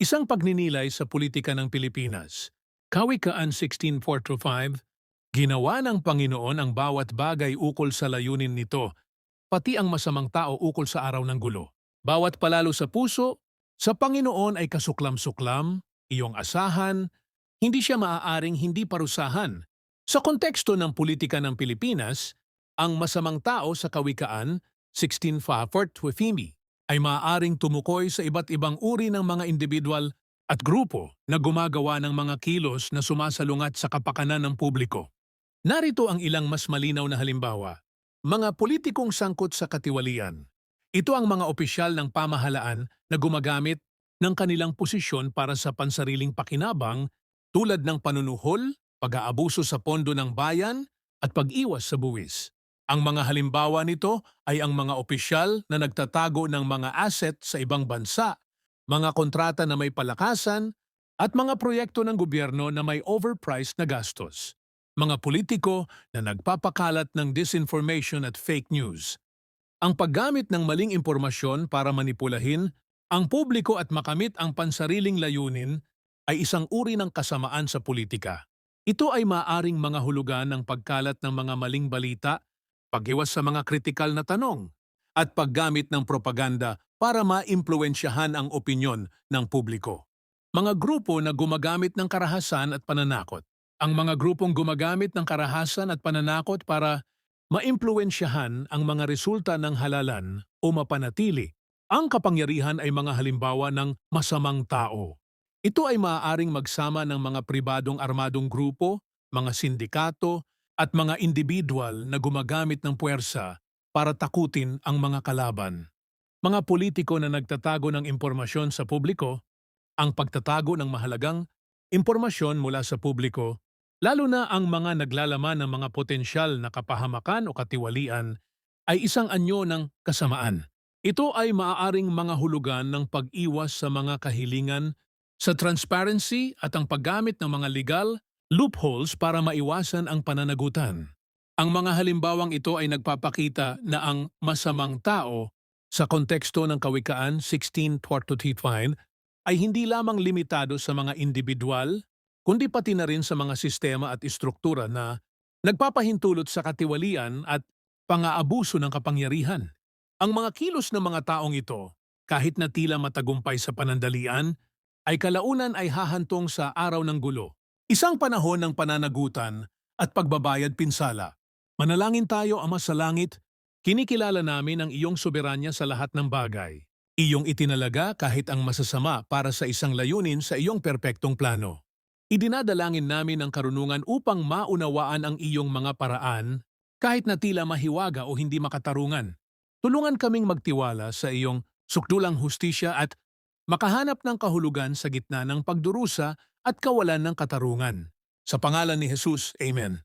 Isang pagninilay sa politika ng Pilipinas. Kawikaan 16425, ginawa ng Panginoon ang bawat bagay ukol sa layunin nito, pati ang masamang tao ukol sa araw ng gulo. Bawat palalo sa puso, sa Panginoon ay kasuklam-suklam, iyong asahan, hindi siya maaaring hindi parusahan. Sa konteksto ng politika ng Pilipinas, ang masamang tao sa Kawikaan 1654 ay maaaring tumukoy sa iba't ibang uri ng mga individual at grupo na gumagawa ng mga kilos na sumasalungat sa kapakanan ng publiko. Narito ang ilang mas malinaw na halimbawa. Mga politikong sangkot sa katiwalian. Ito ang mga opisyal ng pamahalaan na gumagamit ng kanilang posisyon para sa pansariling pakinabang tulad ng panunuhol, pag-aabuso sa pondo ng bayan at pag-iwas sa buwis. Ang mga halimbawa nito ay ang mga opisyal na nagtatago ng mga asset sa ibang bansa, mga kontrata na may palakasan, at mga proyekto ng gobyerno na may overpriced na gastos. Mga politiko na nagpapakalat ng disinformation at fake news. Ang paggamit ng maling impormasyon para manipulahin ang publiko at makamit ang pansariling layunin ay isang uri ng kasamaan sa politika. Ito ay maaring mga hulugan ng pagkalat ng mga maling balita paghiwas sa mga kritikal na tanong, at paggamit ng propaganda para maimpluensyahan ang opinyon ng publiko. Mga grupo na gumagamit ng karahasan at pananakot. Ang mga grupong gumagamit ng karahasan at pananakot para maimpluensyahan ang mga resulta ng halalan o mapanatili. Ang kapangyarihan ay mga halimbawa ng masamang tao. Ito ay maaaring magsama ng mga pribadong armadong grupo, mga sindikato, at mga individual na gumagamit ng puwersa para takutin ang mga kalaban. Mga politiko na nagtatago ng impormasyon sa publiko, ang pagtatago ng mahalagang impormasyon mula sa publiko, lalo na ang mga naglalaman ng mga potensyal na kapahamakan o katiwalian, ay isang anyo ng kasamaan. Ito ay maaaring mga hulugan ng pag-iwas sa mga kahilingan sa transparency at ang paggamit ng mga legal loopholes para maiwasan ang pananagutan. Ang mga halimbawang ito ay nagpapakita na ang masamang tao sa konteksto ng Kawikaan 16.45 ay hindi lamang limitado sa mga individual, kundi pati na rin sa mga sistema at istruktura na nagpapahintulot sa katiwalian at pang-aabuso ng kapangyarihan. Ang mga kilos ng mga taong ito, kahit na tila matagumpay sa panandalian, ay kalaunan ay hahantong sa araw ng gulo Isang panahon ng pananagutan at pagbabayad pinsala. Manalangin tayo, Ama sa Langit, kinikilala namin ang iyong soberanya sa lahat ng bagay. Iyong itinalaga kahit ang masasama para sa isang layunin sa iyong perpektong plano. Idinadalangin namin ang karunungan upang maunawaan ang iyong mga paraan kahit na tila mahiwaga o hindi makatarungan. Tulungan kaming magtiwala sa iyong sukdulang hustisya at makahanap ng kahulugan sa gitna ng pagdurusa at kawalan ng katarungan. Sa pangalan ni Jesus, Amen.